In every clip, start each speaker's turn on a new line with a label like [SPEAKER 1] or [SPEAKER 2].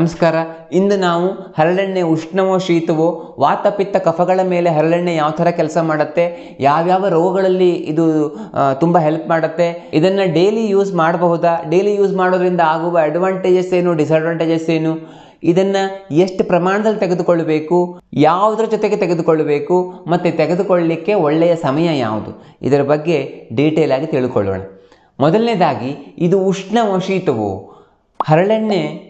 [SPEAKER 1] ನಮಸ್ಕಾರ. ಇಂದು ನಾವು ಹರಳೆಣ್ಣೆ ಉಷ್ಣವೋ ಶೀತವೋ ವಾತಪಿತ್ತ ಕಫಗಳ ಮೇಲೆ ಹರಳೆಣ್ಣೆ ಯಾವ ಥರ ಕೆಲಸ ಮಾಡುತ್ತೆ, ಯಾವ್ಯಾವ ರೋಗಗಳಲ್ಲಿ ಇದು ತುಂಬ ಹೆಲ್ಪ್ ಮಾಡುತ್ತೆ, ಇದನ್ನು ಡೈಲಿ ಯೂಸ್ ಮಾಡಬಹುದಾ? ಡೈಲಿ ಯೂಸ್ ಮಾಡೋದ್ರಿಂದ ಆಗುವ ಅಡ್ವಾಂಟೇಜಸ್ ಏನು ಡಿಸ್ಅಡ್ವಾಂಟೇಜಸ್ ಏನು? ಇದನ್ನು ಎಷ್ಟು ಪ್ರಮಾಣದಲ್ಲಿ ತೆಗೆದುಕೊಳ್ಳಬೇಕು? ಯಾವುದರ ಜೊತೆಗೆ ತೆಗೆದುಕೊಳ್ಳಬೇಕು? ಮತ್ತು ತೆಗೆದುಕೊಳ್ಳಲಿಕ್ಕೆ ಒಳ್ಳೆಯ ಸಮಯ ಯಾವುದು? ಇದರ ಬಗ್ಗೆ ಡೀಟೇಲ್ ಆಗಿ ತಿಳ್ಕೊಳ್ಳೋಣ. ಮೊದಲನೇದಾಗಿ, ಇದು ಉಷ್ಣವೋ ಶೀತವೋ? ಹರಳೆಣ್ಣೆ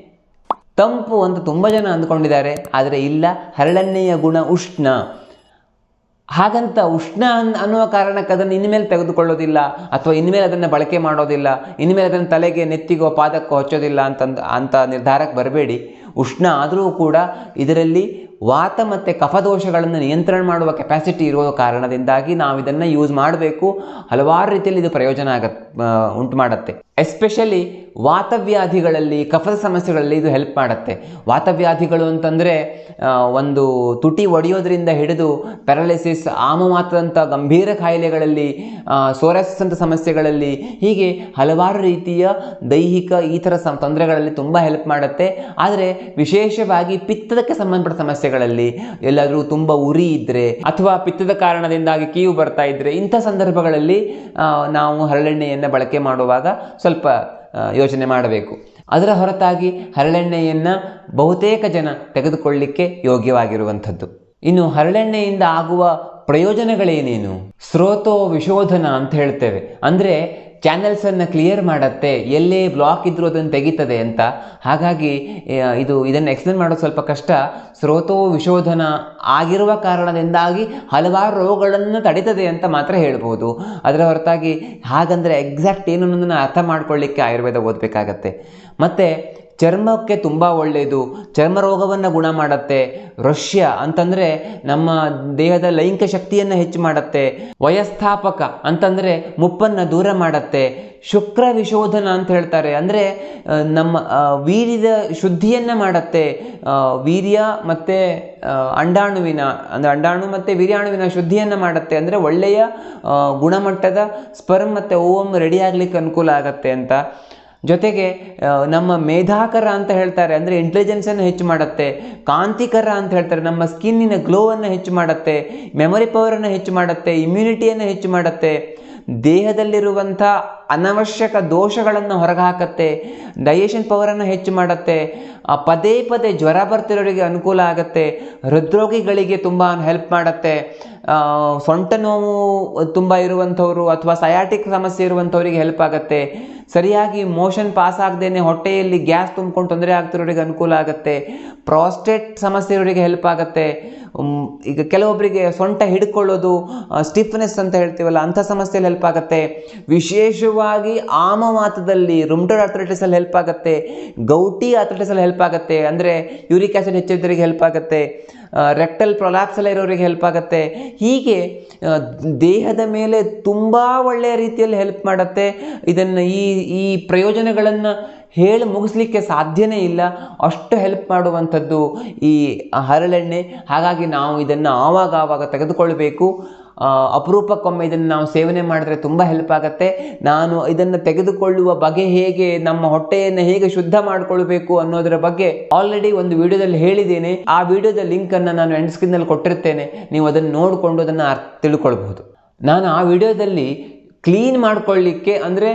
[SPEAKER 1] ತಂಪು ಅಂತ ತುಂಬ ಜನ ಅಂದ್ಕೊಂಡಿದ್ದಾರೆ. ಆದರೆ ಇಲ್ಲ, ಹರಳೆಣ್ಣೆಯ ಗುಣ ಉಷ್ಣ. ಹಾಗಂತ ಉಷ್ಣ ಅನ್, ಅನ್ನುವ ಕಾರಣಕ್ಕೆ ಅದನ್ನು ಇನ್ಮೇಲೆ ತೆಗೆದುಕೊಳ್ಳೋದಿಲ್ಲ, ಅಥವಾ ಇನ್ಮೇಲೆ ಅದನ್ನು ಬಳಕೆ ಮಾಡೋದಿಲ್ಲ, ಇನ್ಮೇಲೆ ಅದನ್ನು ತಲೆಗೆ ನೆತ್ತಿಗೋ ಪಾದಕ್ಕೋ ಹಚ್ಚೋದಿಲ್ಲ ಅಂತಂದು, ಅಂತ ನಿರ್ಧಾರಕ್ಕೆ ಬರಬೇಡಿ. ಉಷ್ಣ ಆದರೂ ಕೂಡ ಇದರಲ್ಲಿ ವಾತ ಮತ್ತು ಕಫದೋಷಗಳನ್ನು ನಿಯಂತ್ರಣ ಮಾಡುವ ಕೆಪಾಸಿಟಿ ಇರುವ ಕಾರಣದಿಂದಾಗಿ ನಾವು ಇದನ್ನು ಯೂಸ್ ಮಾಡಬೇಕು. ಹಲವಾರು ರೀತಿಯಲ್ಲಿ ಇದು ಪ್ರಯೋಜನ ಆಗತ್ತೆ ಉಂಟು ಮಾಡುತ್ತೆ. ಎಸ್ಪೆಷಲಿ ವಾತವ್ಯಾಧಿಗಳಲ್ಲಿ, ಕಫದ ಸಮಸ್ಯೆಗಳಲ್ಲಿ ಇದು ಹೆಲ್ಪ್ ಮಾಡುತ್ತೆ. ವಾತವ್ಯಾಧಿಗಳು ಅಂತಂದರೆ ಒಂದು ತುಟಿ ಒಡೆಯೋದ್ರಿಂದ ಹಿಡಿದು ಪ್ಯಾರಾಲಿಸಿಸ್ ಆಮವಾತದಂಥ ಗಂಭೀರ ಕಾಯಿಲೆಗಳಲ್ಲಿ ಸೋರಸಿಸ್ ಅಂತ ಸಮಸ್ಯೆಗಳಲ್ಲಿ ಹೀಗೆ ಹಲವಾರು ರೀತಿಯ ದೈಹಿಕ ಈ ಥರ ಸಂ, ತೊಂದರೆಗಳಲ್ಲಿ ತುಂಬ ಹೆಲ್ಪ್ ಮಾಡುತ್ತೆ. ಆದರೆ ವಿಶೇಷವಾಗಿ ಪಿತ್ತದಕ್ಕೆ ಸಂಬಂಧಪಟ್ಟ ಸಮಸ್ಯೆಗಳಲ್ಲಿ ಎಲ್ಲಾದರೂ ತುಂಬ ಉರಿ ಇದ್ದರೆ ಅಥವಾ ಪಿತ್ತದ ಕಾರಣದಿಂದಾಗಿ ಕೀವು ಬರ್ತಾ ಇದ್ದರೆ ಇಂಥ ಸಂದರ್ಭಗಳಲ್ಲಿ ನಾವು ಹರಳೆಣ್ಣೆಯನ್ನು ಬಳಕೆ ಮಾಡುವಾಗ ಸ್ವಲ್ಪ ಯೋಚನೆ ಮಾಡಬೇಕು. ಅದರ ಹೊರತಾಗಿ ಹರಳೆಣ್ಣೆಯನ್ನು ಬಹುತೇಕ ಜನ ತೆಗೆದುಕೊಳ್ಳಿಕ್ಕೆ ಯೋಗ್ಯವಾಗಿರುವಂಥದ್ದು. ಇನ್ನು ಹರಳೆಣ್ಣೆಯಿಂದ ಆಗುವ ಪ್ರಯೋಜನಗಳೇನೇನು? ಸ್ರೋತೋ ವಿಶೋಧನ ಅಂತ ಹೇಳ್ತೇವೆ. ಅಂದರೆ ಚಾನೆಲ್ಸನ್ನು ಕ್ಲಿಯರ್ ಮಾಡುತ್ತೆ, ಎಲ್ಲೇ ಬ್ಲಾಕ್ ಇದ್ರೂ ಅದನ್ನು ತೆಗಿತದೆ ಅಂತ. ಹಾಗಾಗಿ ಇದು, ಇದನ್ನು ಎಕ್ಸ್ಪ್ಲೇನ್ ಮಾಡೋದು ಸ್ವಲ್ಪ ಕಷ್ಟ. ಸ್ರೋತೋ ವಿಶೋಧನ ಆಗಿರುವ ಕಾರಣದಿಂದಾಗಿ ಹಲವಾರು ರೋಗಗಳನ್ನು ತಡೀತದೆ ಅಂತ ಮಾತ್ರ ಹೇಳ್ಬೋದು. ಅದರ ಹೊರತಾಗಿ ಹಾಗಂದರೆ ಎಕ್ಸಾಕ್ಟ್ ಏನು ಅನ್ನೋದನ್ನು ಅರ್ಥ ಮಾಡ್ಕೊಳ್ಳಿಕ್ಕೆ ಆಯುರ್ವೇದ ಓದಬೇಕಾಗತ್ತೆ. ಮತ್ತು ಚರ್ಮಕ್ಕೆ ತುಂಬ ಒಳ್ಳೆಯದು. ಚರ್ಮ ರೋಗವನ್ನು ಗುಣ ಮಾಡುತ್ತೆ. ರಷ್ಯ ಅಂತಂದರೆ ನಮ್ಮ ದೇಹದ ಲೈಂಗಿಕ ಶಕ್ತಿಯನ್ನು ಹೆಚ್ಚು ಮಾಡುತ್ತೆ. ವಯಸ್ಥಾಪಕ ಅಂತಂದರೆ ಮುಪ್ಪನ್ನು ದೂರ ಮಾಡುತ್ತೆ. ಶುಕ್ರ ವಿಶೋಧನ ಅಂತ ಹೇಳ್ತಾರೆ. ಅಂದರೆ ನಮ್ಮ ವೀರ್ಯದ ಶುದ್ಧಿಯನ್ನು ಮಾಡುತ್ತೆ. ವೀರ್ಯ ಮತ್ತು ಅಂಡಾಣುವಿನ, ಅಂದರೆ ಅಂಡಾಣು ಮತ್ತು ವೀರ್ಯಾಣುವಿನ ಶುದ್ಧಿಯನ್ನು ಮಾಡುತ್ತೆ. ಅಂದರೆ ಒಳ್ಳೆಯ ಗುಣಮಟ್ಟದ ಸ್ಪರ್ಮ್ ಮತ್ತು ಓವಮ್ ರೆಡಿ ಆಗಲಿಕ್ಕೆ ಅನುಕೂಲ ಆಗತ್ತೆ ಅಂತ. ಜೊತೆಗೆ ನಮ್ಮ ಮೇಧಾಕರ ಅಂತ ಹೇಳ್ತಾರೆ, ಅಂದರೆ ಇಂಟೆಲಿಜೆನ್ಸನ್ನು ಹೆಚ್ಚು ಮಾಡುತ್ತೆ. ಕಾಂತಿಕರ ಅಂತ ಹೇಳ್ತಾರೆ, ನಮ್ಮ ಸ್ಕಿನ್ನಿನ ಗ್ಲೋವನ್ನು ಹೆಚ್ಚು ಮಾಡುತ್ತೆ. ಮೆಮೊರಿ ಪವರನ್ನು ಹೆಚ್ಚು ಮಾಡುತ್ತೆ. ಇಮ್ಯುನಿಟಿಯನ್ನು ಹೆಚ್ಚು ಮಾಡುತ್ತೆ. ದೇಹದಲ್ಲಿರುವಂಥ ಅನವಶ್ಯಕ ದೋಷಗಳನ್ನು ಹೊರಗೆ ಹಾಕತ್ತೆ ಡೈಜೆಷನ್ ಪವರನ್ನು ಹೆಚ್ಚು ಮಾಡುತ್ತೆ. ಪದೇ ಪದೇ ಜ್ವರ ಬರ್ತಿರೋರಿಗೆ ಅನುಕೂಲ ಆಗುತ್ತೆ. ಹೃದ್ರೋಗಿಗಳಿಗೆ ತುಂಬ ಹೆಲ್ಪ್ ಮಾಡುತ್ತೆ. ಸೊಂಟ ನೋವು ತುಂಬ ಇರುವಂಥವ್ರು ಅಥವಾ ಸಯಾಟಿಕ್ ಸಮಸ್ಯೆ ಇರುವಂಥವ್ರಿಗೆ ಹೆಲ್ಪ್ ಆಗುತ್ತೆ. ಸರಿಯಾಗಿ ಮೋಷನ್ ಪಾಸ್ ಆಗದೇನೆ ಹೊಟ್ಟೆಯಲ್ಲಿ ಗ್ಯಾಸ್ ತುಂಬ್ಕೊಂಡು ತೊಂದರೆ ಆಗ್ತಿರೋರಿಗೆ ಅನುಕೂಲ ಆಗುತ್ತೆ. ಪ್ರಾಸ್ಟೇಟ್ ಸಮಸ್ಯೆ ಇರೋರಿಗೆ ಹೆಲ್ಪ್ ಆಗುತ್ತೆ. ಈಗ ಕೆಲವೊಬ್ಬರಿಗೆ ಸೊಂಟ ಹಿಡ್ಕೊಳ್ಳೋದು ಸ್ಟಿಫ್ನೆಸ್ ಅಂತ ಹೇಳ್ತೀವಲ್ಲ, ಅಂಥ ಸಮಸ್ಯೆಯಲ್ಲಿ ಹೆಲ್ಪ್ ಆಗುತ್ತೆ. ವಿಶೇಷವಾಗಿ ಆಮವಾತದಲ್ಲಿ ರುಮ್ಟರ್ ಆರ್ಥರೈಟಿಸಲ್ಲಿ ಹೆಲ್ಪ್ ಆಗುತ್ತೆ. ಗೌಟಿ ಆರ್ಥರೈಟಿಸಲ್ಲಿ ಹೆಲ್ಪ್ ಆಗುತ್ತೆ. ಅಂದರೆ ಯೂರಿಕ್ ಆ್ಯಸಿಡ್ ಹೆಚ್ಚಿದ್ದರಿಗೆ ಹೆಲ್ಪ್ ಆಗುತ್ತೆ. ರೆಕ್ಟಲ್ ಪ್ರೊಲಾಪ್ಸಲ್ಲ ಇರೋರಿಗೆ ಹೆಲ್ಪ್ ಆಗುತ್ತೆ. ಹೀಗೆ ದೇಹದ ಮೇಲೆ ತುಂಬ ಒಳ್ಳೆಯ ರೀತಿಯಲ್ಲಿ ಹೆಲ್ಪ್ ಮಾಡುತ್ತೆ. ಇದನ್ನು ಈ ಈ ಪ್ರಯೋಜನಗಳನ್ನು ಹೇಳಿ ಮುಗಿಸ್ಲಿಕ್ಕೆ ಸಾಧ್ಯನೇ ಇಲ್ಲ. ಅಷ್ಟು ಹೆಲ್ಪ್ ಮಾಡುವಂಥದ್ದು ಈ ಹರಳೆಣ್ಣೆ ಹಾಗಾಗಿ ನಾವು ಇದನ್ನು ಆವಾಗ ಆವಾಗ ತೆಗೆದುಕೊಳ್ಬೇಕು. ಅಪರೂಪಕ್ಕೊಮ್ಮೆ ಇದನ್ನು ನಾವು ಸೇವನೆ ಮಾಡಿದ್ರೆ ತುಂಬ ಹೆಲ್ಪ್ ಆಗುತ್ತೆ. ನಾನು ಇದನ್ನು ತೆಗೆದುಕೊಳ್ಳುವ ಬಗೆ ಹೇಗೆ, ನಮ್ಮ ಹೊಟ್ಟೆಯನ್ನು ಹೇಗೆ ಶುದ್ಧ ಮಾಡಿಕೊಳ್ಬೇಕು ಅನ್ನೋದರ ಬಗ್ಗೆ ಆಲ್ರೆಡಿ ಒಂದು ವಿಡಿಯೋದಲ್ಲಿ ಹೇಳಿದ್ದೇನೆ. ಆ ವಿಡಿಯೋದ ಲಿಂಕನ್ನು ನಾನು ಎಂಡ್ ಸ್ಕ್ರೀನಲ್ಲಿ ಕೊಟ್ಟಿರ್ತೇನೆ. ನೀವು ಅದನ್ನು ನೋಡಿಕೊಂಡು ಅದನ್ನು ತಿಳ್ಕೊಳ್ಬಹುದು. ನಾನು ಆ ವಿಡಿಯೋದಲ್ಲಿ ಕ್ಲೀನ್ ಮಾಡ್ಕೊಳ್ಳಿಕ್ಕೆ ಅಂದರೆ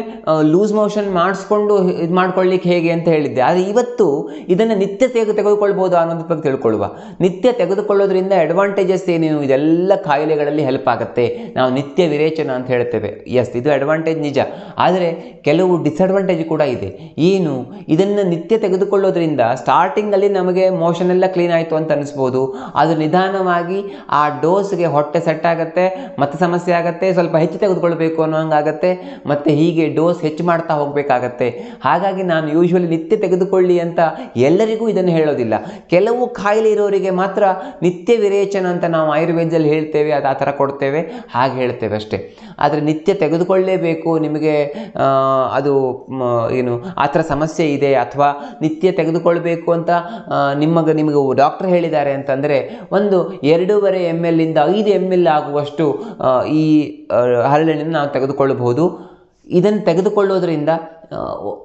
[SPEAKER 1] ಲೂಸ್ ಮೋಷನ್ ಮಾಡಿಸ್ಕೊಂಡು ಇದು ಮಾಡ್ಕೊಳ್ಳಿಕ್ಕೆ ಹೇಗೆ ಅಂತ ಹೇಳಿದ್ದೆ. ಆದರೆ ಇವತ್ತು ಇದನ್ನು ನಿತ್ಯ ತೆಗೆ ತೆಗೆದುಕೊಳ್ಬೋದು ಅನ್ನೋದ್ರ ಬಗ್ಗೆ ತಿಳ್ಕೊಳ್ಳುವ. ನಿತ್ಯ ತೆಗೆದುಕೊಳ್ಳೋದ್ರಿಂದ ಅಡ್ವಾಂಟೇಜಸ್ ಏನೇನು? ಇದೆಲ್ಲ ಕಾಯಿಲೆಗಳಲ್ಲಿ ಹೆಲ್ಪ್ ಆಗುತ್ತೆ. ನಾವು ನಿತ್ಯ ವಿರೇಚನ ಅಂತ ಹೇಳ್ತೇವೆ. ಎಸ್ ಇದು ಅಡ್ವಾಂಟೇಜ್ ನಿಜ. ಆದರೆ ಕೆಲವು ಡಿಸ್ಅಡ್ವಾಂಟೇಜ್ ಕೂಡ ಇದೆ. ಏನು? ಇದನ್ನು ನಿತ್ಯ ತೆಗೆದುಕೊಳ್ಳೋದ್ರಿಂದ ಸ್ಟಾರ್ಟಿಂಗಲ್ಲಿ ನಮಗೆ ಮೋಷನ್ ಎಲ್ಲ ಕ್ಲೀನ್ ಆಯಿತು ಅಂತ ಅನಿಸ್ಬೋದು. ಅದು ನಿಧಾನವಾಗಿ ಆ ಡೋಸ್ಗೆ ಹೊಟ್ಟೆ ಸೆಟ್ ಆಗುತ್ತೆ, ಮತ್ತೆ ಸಮಸ್ಯೆ ಆಗುತ್ತೆ, ಸ್ವಲ್ಪ ಹೆಚ್ಚು ತೆಗೆದುಕೊಳ್ಬೇಕು ಹಂಗಾಗತ್ತೆ ಮತ್ತು ಹೀಗೆ ಡೋಸ್ ಹೆಚ್ಚು ಮಾಡ್ತಾ ಹೋಗಬೇಕಾಗತ್ತೆ. ಹಾಗಾಗಿ ನಾನು ಯೂಶ್ವಲಿ ನಿತ್ಯ ತೆಗೆದುಕೊಳ್ಳಿ ಅಂತ ಎಲ್ಲರಿಗೂ ಇದನ್ನು ಹೇಳೋದಿಲ್ಲ. ಕೆಲವು ಕಾಯಿಲೆ ಇರೋರಿಗೆ ಮಾತ್ರ ನಿತ್ಯ ವಿರೇಚನ ಅಂತ ನಾವು ಆಯುರ್ವೇದದಲ್ಲಿ ಹೇಳ್ತೇವೆ, ಅದು ಆ ಥರ ಕೊಡ್ತೇವೆ, ಹಾಗೆ ಹೇಳ್ತೇವೆ ಅಷ್ಟೇ. ಆದರೆ ನಿತ್ಯ ತೆಗೆದುಕೊಳ್ಳೇಬೇಕು, ನಿಮಗೆ ಅದು ಏನು, ಆ ಥರ ಸಮಸ್ಯೆ ಇದೆ ಅಥವಾ ನಿತ್ಯ ತೆಗೆದುಕೊಳ್ಬೇಕು ಅಂತ ನಿಮಗೆ ನಿಮಗೆ ಡಾಕ್ಟರ್ ಹೇಳಿದ್ದಾರೆ ಅಂತಂದರೆ ಒಂದು ಎರಡೂವರೆ ಎಂ ಎಲ್ ಇಂದ ಐದು ಎಂ ಎಲ್ ಆಗುವಷ್ಟು ಈ ಹರಳೆಣ್ಣೆಯನ್ನು ನಾವು ನಾವು ತೆಗೆದುಕೊಳ್ಳಬಹುದು. ಇದನ್ನು ತೆಗೆದುಕೊಳ್ಳೋದ್ರಿಂದ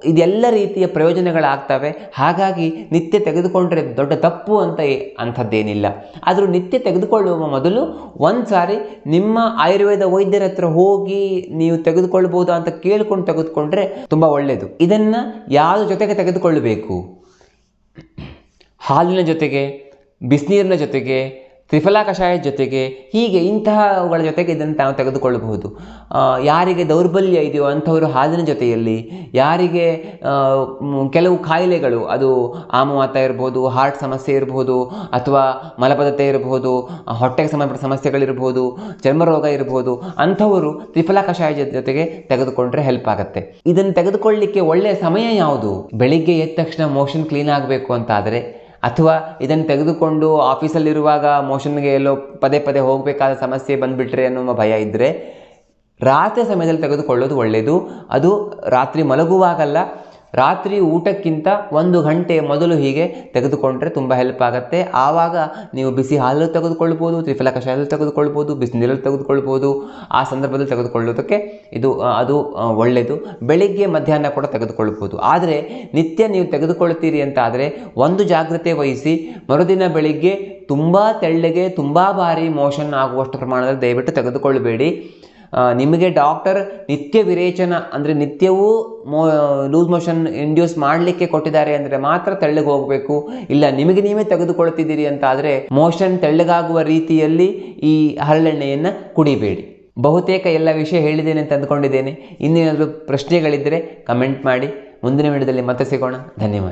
[SPEAKER 1] ಇದೆಲ್ಲ ರೀತಿಯ ಪ್ರಯೋಜನಗಳಾಗ್ತವೆ. ಹಾಗಾಗಿ ನಿತ್ಯ ತೆಗೆದುಕೊಂಡ್ರೆ ದೊಡ್ಡ ತಪ್ಪು ಅಂತ ಅಂಥದ್ದೇನಿಲ್ಲ. ಆದರೂ ನಿತ್ಯ ತೆಗೆದುಕೊಳ್ಳುವ ಮೊದಲು ಒಂದು ಸಾರಿ ನಿಮ್ಮ ಆಯುರ್ವೇದ ವೈದ್ಯರ ಹತ್ರ ಹೋಗಿ ನೀವು ತೆಗೆದುಕೊಳ್ಬೋದಾ ಅಂತ ಕೇಳಿಕೊಂಡು ತೆಗೆದುಕೊಂಡ್ರೆ ತುಂಬ ಒಳ್ಳೆಯದು ಇದನ್ನು ಯಾವ ಜೊತೆಗೆ ತೆಗೆದುಕೊಳ್ಳಬೇಕು? ಹಾಲಿನ ಜೊತೆಗೆ, ಬಿಸಿನೀರಿನ ಜೊತೆಗೆ ತ್ರಿಫಲ ಕಷಾಯದ ಜೊತೆಗೆ ಹೀಗೆ ಇಂತಹವುಗಳ ಜೊತೆಗೆ ಇದನ್ನು ನಾವು ತೆಗೆದುಕೊಳ್ಳಬಹುದು. ಯಾರಿಗೆ ದೌರ್ಬಲ್ಯ ಇದೆಯೋ ಅಂಥವರು ಹಾಲಿನ ಜೊತೆಯಲ್ಲಿ, ಯಾರಿಗೆ ಕೆಲವು ಕಾಯಿಲೆಗಳು ಅದು ಆಮವಾತ ಇರ್ಬೋದು, ಹಾರ್ಟ್ ಸಮಸ್ಯೆ ಇರ್ಬೋದು, ಅಥವಾ ಮಲಬದ್ಧತೆ ಇರಬಹುದು ಹೊಟ್ಟೆಗೆ ಸಂಬಂಧಪಟ್ಟ ಸಮಸ್ಯೆಗಳಿರ್ಬೋದು ಚರ್ಮರೋಗ ಇರ್ಬೋದು, ಅಂಥವರು ತ್ರಿಫಲ ಕಷಾಯ ಜೊತೆಗೆ ತೆಗೆದುಕೊಂಡ್ರೆ ಹೆಲ್ಪ್ ಆಗುತ್ತೆ. ಇದನ್ನು ತೆಗೆದುಕೊಳ್ಳಲಿಕ್ಕೆ ಒಳ್ಳೆಯ ಸಮಯ ಯಾವುದು? ಬೆಳಿಗ್ಗೆ ಎದ್ದ ತಕ್ಷಣ ಮೋಷನ್ ಕ್ಲೀನ್ ಆಗಬೇಕು ಅಂತಾದರೆ ಅಥವಾ ಇದನ್ನು ತೆಗೆದುಕೊಂಡು ಆಫೀಸಲ್ಲಿರುವಾಗ ಮೋಷನ್ಗೆ ಎಲ್ಲೋ ಪದೇ ಪದೇ ಹೋಗಬೇಕಾದ ಸಮಸ್ಯೆ ಬಂದುಬಿಟ್ರೆ ಅನ್ನೋ ಭಯ ಇದ್ದರೆ ರಾತ್ರಿ ಸಮಯದಲ್ಲಿ ತೆಗೆದುಕೊಳ್ಳೋದು ಒಳ್ಳೆಯದು ಅದು ರಾತ್ರಿ ಮಲಗುವಾಗಲ್ಲ ರಾತ್ರಿ ಊಟಕ್ಕಿಂತ ಒಂದು ಗಂಟೆ ಮೊದಲು ಹೀಗೆ ತೆಗೆದುಕೊಂಡರೆ ತುಂಬ ಹೆಲ್ಪ್ ಆಗುತ್ತೆ. ಆವಾಗ ನೀವು ಬಿಸಿ ಹಾಲು ತೆಗೆದುಕೊಳ್ಬೋದು ತ್ರಿಫಲ ಕಷಾಯದಲ್ಲಿ ತೆಗೆದುಕೊಳ್ಬೋದು ಬಿಸಿನೀರಲ್ಲಿ ತೆಗೆದುಕೊಳ್ಬೋದು. ಆ ಸಂದರ್ಭದಲ್ಲಿ ತೆಗೆದುಕೊಳ್ಳೋದಕ್ಕೆ ಇದು ಅದು ಒಳ್ಳೆಯದು. ಬೆಳಿಗ್ಗೆ ಮಧ್ಯಾಹ್ನ ಕೂಡ ತೆಗೆದುಕೊಳ್ಬೋದು. ಆದರೆ ನಿತ್ಯ ನೀವು ತೆಗೆದುಕೊಳ್ತೀರಿ ಅಂತ ಆದರೆ ಒಂದು ಜಾಗ್ರತೆ ವಹಿಸಿ, ಮರುದಿನ ಬೆಳಿಗ್ಗೆ ತುಂಬ ತೆಳ್ಳಗೆ, ತುಂಬ ಬಾರಿ ಮೋಷನ್ ಆಗುವಷ್ಟು ಪ್ರಮಾಣದಲ್ಲಿ ದಯವಿಟ್ಟು ತೆಗೆದುಕೊಳ್ಳಬೇಡಿ ನಿಮಗೆ ಡಾಕ್ಟರ್ ನಿತ್ಯ ವಿರೇಚನ ಅಂದರೆ ನಿತ್ಯವೂ ಮೋ, ಲೂಸ್ ಮೋಷನ್ ಇಂಡ್ಯೂಸ್ ಮಾಡಲಿಕ್ಕೆ ಕೊಟ್ಟಿದ್ದಾರೆ ಅಂದರೆ ಮಾತ್ರ ತೆಳ್ಳಗೆ ಹೋಗಬೇಕು. ಇಲ್ಲ, ನಿಮಗೆ ನೀವೇ ತೆಗೆದುಕೊಳ್ತಿದ್ದೀರಿ ಅಂತ ಆದರೆ ಮೋಷನ್ ತೆಳ್ಳಗಾಗುವ ರೀತಿಯಲ್ಲಿ ಈ ಹರಳೆಣ್ಣೆಯನ್ನು ಕುಡಿಬೇಡಿ. ಬಹುತೇಕ ಎಲ್ಲ ವಿಷಯ ಹೇಳಿದ್ದೇನೆ ಅಂತ ಅಂದ್ಕೊಂಡಿದ್ದೇನೆ. ಇನ್ನೇನಾದರೂ ಪ್ರಶ್ನೆಗಳಿದ್ದರೆ ಕಮೆಂಟ್ ಮಾಡಿ. ಮುಂದಿನ ವಿಡಿಯೋದಲ್ಲಿ ಮತ್ತೆ ಸಿಗೋಣ. ಧನ್ಯವಾದ.